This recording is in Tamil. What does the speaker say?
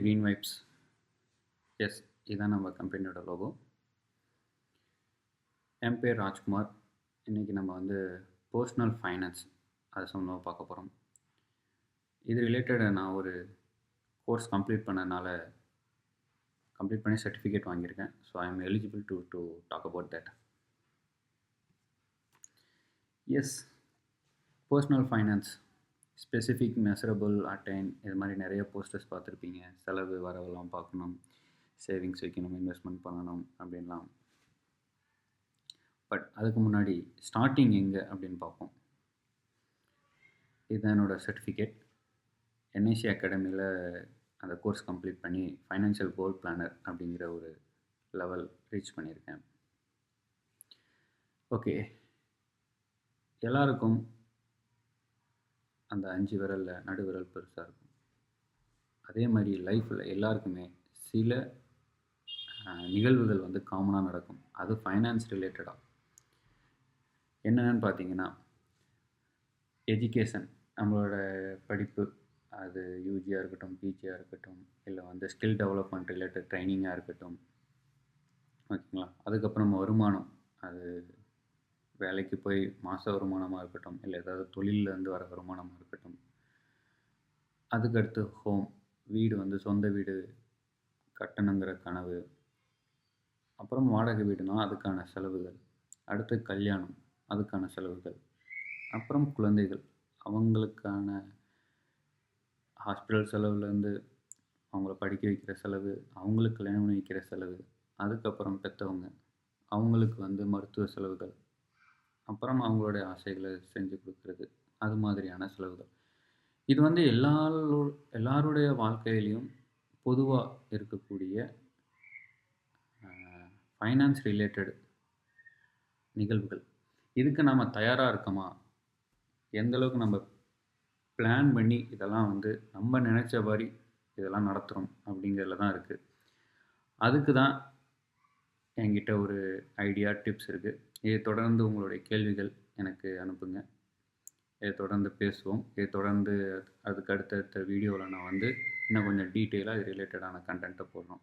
க்ரீன் வைப்ஸ் எஸ் இதுதான் நம்ம கம்பெனியோட லோகோ என் பேர் ராஜ்குமார். இன்றைக்கி நம்ம வந்து பர்சனல் ஃபைனான்ஸ் அது சம்மந்தமாக பார்க்க போகிறோம் இது ரிலேட்டட் நான் ஒரு கோர்ஸ் கம்ப்ளீட் பண்ணனால கம்ப்ளீட் பண்ணி சர்டிஃபிகேட் வாங்கியிருக்கேன். So I am eligible to to talk about that as personal finance specific measurable attain இது மாதிரி நிறைய போஸ்டர்ஸ் பார்த்துருப்பீங்க. செலவு வரவெல்லாம் பார்க்கணும். சேவிங்ஸ் வைக்கணும் இன்வெஸ்ட்மெண்ட் பண்ணணும் அப்படின்லாம். பட் அதுக்கு முன்னாடி ஸ்டார்டிங் எங்கே அப்படின்னு பார்ப்போம். இதுதான் என்னோடய சர்டிஃபிகேட் என்ஐசி அகாடமியில் அந்த கோர்ஸ் கம்ப்ளீட் பண்ணி ஃபைனான்ஷியல் கோல் பிளானர் அப்படிங்கிற ஒரு லெவல் ரீச் பண்ணியிருக்கேன். ஓகே எல்லாருக்கும் அந்த அஞ்சு விரலில் நடு விரல் பெருசாக இருக்கும். அதே மாதிரி லைஃப்பில் எல்லாருக்குமே சில நிகழ்வுகள் வந்து காமனாக நடக்கும். அது ஃபைனான்ஸ் ரிலேட்டடாக என்னென்னு பார்த்தீங்கன்னா எஜுகேஷன் நம்மளோட படிப்பு அது யூஜியாக இருக்கட்டும் பிஜியாக இருக்கட்டும் இல்லை வந்து ஸ்கில் டெவலப்மெண்ட் ரிலேட்டட் ட்ரைனிங்காக இருக்கட்டும். ஓகேங்களா? அதுக்கப்புறம் வருமானம் அது வேலைக்கு போய் மாத வருமானமாக இருக்கட்டும் இல்லை ஏதாவது தொழிலேருந்து வர வருமானமாக இருக்கட்டும். அதுக்கடுத்து ஹோம் வீடு வந்து சொந்த வீடு கட்டணுங்கிற கனவு. அப்புறம் வாடகை வீடுனா அதுக்கான செலவுகள். அடுத்து கல்யாணம் அதுக்கான செலவுகள். அப்புறம் குழந்தைகள். அவங்களுக்கான ஹாஸ்பிட்டல் செலவுலேருந்து அவங்கள படிக்க வைக்கிற செலவு அவங்களுக்கு கல்யாணம் வைக்கிற செலவு அதுக்கப்புறம் பெற்றவங்க அவங்களுக்கு வந்து மருத்துவ செலவுகள். அப்புறம் அவங்களுடைய ஆசைகளை செஞ்சு கொடுக்குறது அது மாதிரியான செலவுகள். இது வந்து எல்லாரோ எல்லாருடைய வாழ்க்கையிலையும் பொதுவாக இருக்கக்கூடிய ஃபைனான்ஸ் ரிலேட்டட் நிகழ்வுகள். இதுக்கு நம்ம தயாராக இருக்கோமா? எந்த அளவுக்கு நம்ம பிளான் பண்ணி இதெல்லாம் வந்து நம்ம நினச்ச மாதிரி இதெல்லாம் நடத்துகிறோம் அப்படிங்கிறதுல தான் இருக்குது அதுக்கு தான் என்கிட்ட ஒரு ஐடியா டிப்ஸ் இருக்குது இதை தொடர்ந்து உங்களுடைய கேள்விகள் எனக்கு அனுப்புங்க. இதை தொடர்ந்து பேசுவோம். இதை தொடர்ந்து அதுக்கு அடுத்தடுத்த வீடியோவில் நான் வந்து இன்னும் கொஞ்சம் டீட்டெயிலாக இது ரிலேட்டடான கண்டென்ட்டை போடுறோம்.